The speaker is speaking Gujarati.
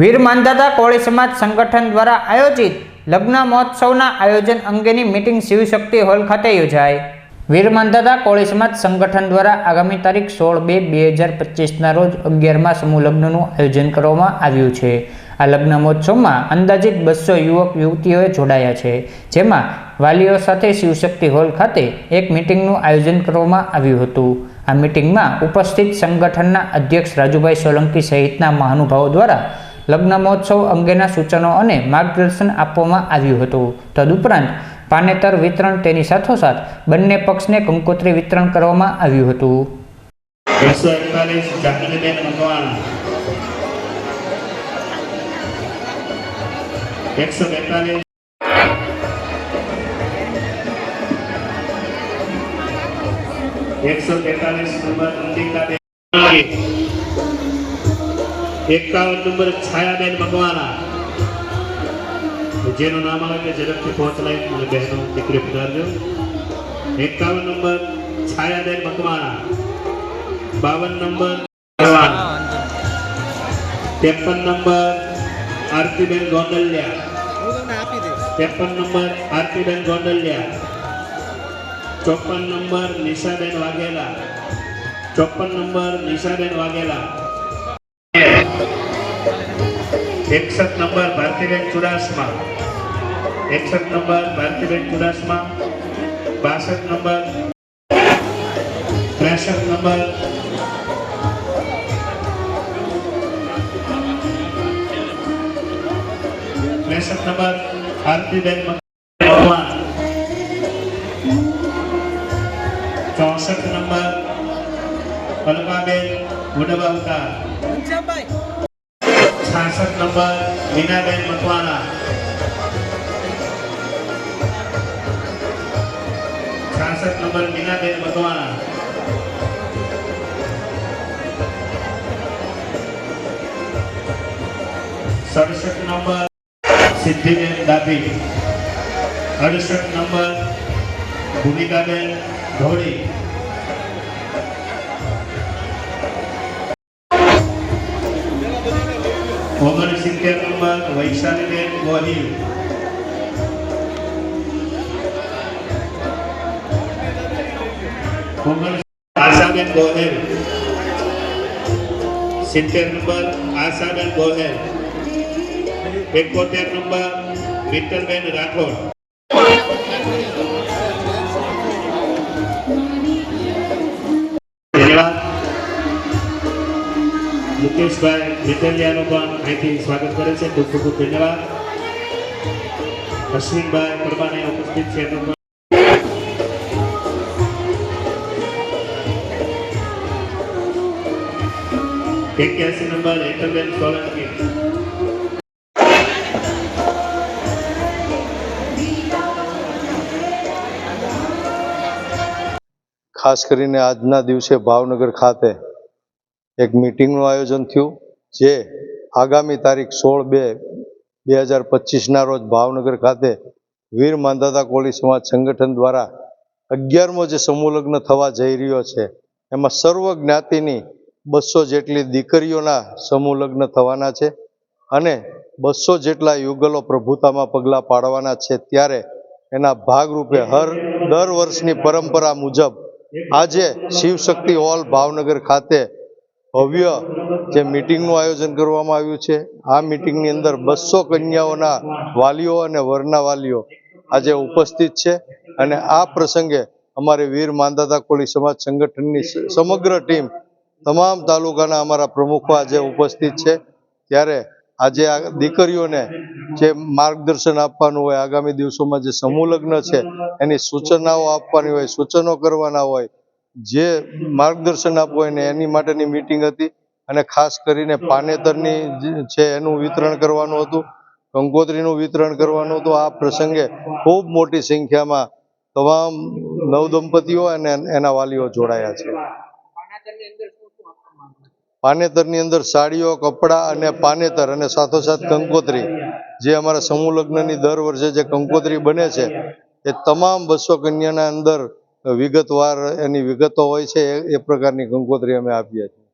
વીર માંધાતા કોળી સમાજ સંગઠન દ્વારા આયોજિત લગ્ન મહોત્સવના આયોજન અંગેની મિટિંગ શિવશક્તિ હોલ ખાતે યોજાઈ. વીર માંધાતા કોળી સમાજ સંગઠન દ્વારા આગામી તારીખ સોળ બે બે હજાર પચીસના રોજ અગિયારમાં સમૂહ લગ્નનું આયોજન કરવામાં આવ્યું છે. આ લગ્ન મહોત્સવમાં અંદાજિત બસો યુવક યુવતીઓએ જોડાયા છે. જેમાં વાલીઓ સાથે શિવશક્તિ હોલ ખાતે એક મિટિંગનું આયોજન કરવામાં આવ્યું હતું. આ મીટિંગમાં ઉપસ્થિત સંગઠનના અધ્યક્ષ રાજુભાઈ સોલંકી સહિતના મહાનુભાવો દ્વારા લગ્ન મહોત્સવ અંગેના સૂચનો અને માર્ગદર્શન આપવામાં આવ્યું હતું. તદુપરાંત, પાનેતર વિતરણ તેની સાથોસાથ બંને પક્ષને કંકોત્રી વિતરણ કરવામાં આવ્યું હતું. એકસો બેતાલીસ એકસો તેતાલીસ નંબર એકાવન નંબર છાયાબેન મકવાણા. જેનું નામ આવે કે ઝડપથી પહોંચ લાવી મને બહેનો દીકરી પધારજો. એકાવન નંબર છાયાબેન મકવાણા. બાવન નંબર ત્રેપન નંબર આરતીબેન ગોંડલિયા. ત્રેપન નંબર આરતીબેન ગોંડલિયા. ચોપન નંબર નિશાબેન વાઘેલા. ચોપન નંબર નિશાબેન વાઘેલા. એકસઠ નંબર ભારતીબેન ચુડાસમા. એકસઠ નંબર ભારતીબેન ચુડાસમા. બાસઠ નંબર ત્રેસઠ નંબર. ત્રેસઠ નંબર આરતીબેન ભગવાન. ચોસઠ નંબર અલકાબેન ઉડબાવતા છાસઠ નંબર મીનાબેન મકવાણા. છાસઠ નંબર મીનાબેન મકવાણા. સડસઠ નંબર સિદ્ધિબેન ડાભી. અડસઠ નંબર ભૂમિકાબેન ધોળી. ઓગણસિત્તેર નંબર વૈશાલીબેન ગોહિલ આશાબેન ગોહેલ સિત્તેર નંબર આશાબેન ગોહેલ એકોતેર નંબર વિઠ્ઠલબેન રાઠોડ. મુકેશભાઈ મિતલિયાનું પણ અહીંથી સ્વાગત કરે છે ખૂબ ખૂબ ખૂબ ધન્યવાદ અશ્વિનભાઈ પરમાને ઉપસ્થિત છે એમનું પણ એક્યાસી નંબર હેતલબેન સોલંકી ખાસ કરીને આજના દિવસે ભાવનગર ખાતે એક મિટિંગનું આયોજન થયું, જે આગામી તારીખ સોળ બે બે હજાર પચીસના રોજ ભાવનગર ખાતે વીર માંધાતા કોળી સમાજ સંગઠન દ્વારા અગિયારમો જે સમૂહલગ્ન થવા જઈ રહ્યો છે, એમાં સર્વ જ્ઞાતિની બસો જેટલી દીકરીઓના સમૂહલગ્ન થવાના છે અને બસો જેટલા યુગલો પ્રભુતામાં પગલાં પાડવાના છે. ત્યારે એના ભાગરૂપે હર દર વર્ષની પરંપરા મુજબ આજે શિવશક્તિ હોલ ભાવનગર ખાતે ભવ્ય જે મિટિંગનું આયોજન કરવામાં આવ્યું છે. આ મિટિંગની અંદર બસો કન્યાઓના વાલીઓ અને વરના વાલીઓ આજે ઉપસ્થિત છે અને આ પ્રસંગે અમારે વીર માંદાતા કોળી સમાજ સંગઠનની સમગ્ર ટીમ તમામ તાલુકાના અમારા પ્રમુખો આજે ઉપસ્થિત છે. ત્યારે આજે આ દીકરીઓને જે માર્ગદર્શન આપવાનું હોય, આગામી દિવસોમાં જે સમૂહ લગ્ન છે, એની સૂચનાઓ આપવાની હોય, સૂચનો કરવાના હોય જે માર્ગદર્શન આપવું હોય ને એની માટેની મિટિંગ હતી અને ખાસ કરીને પાનેતરની છે એનું વિતરણ કરવાનું હતું કંકોત્રીનું વિતરણ કરવાનું હતું. આ પ્રસંગે ખૂબ મોટી સંખ્યામાં તમામ નવદંપતિઓ અને એના વાલીઓ જોડાયા છે? પાનેતરની અંદર સાડીઓ કપડાં અને પાનેતર અને સાથોસાથ કંકોત્રી. જે અમારા સમૂહ લગ્નની દર વર્ષે જે કંકોત્રી બને છે એ તમામ બસો કન્યાના અંદર વિગતવાર એની વિગતો હોય છે એ- પ્રકારની ગંગોત્રી અમે આપીએ છીએ.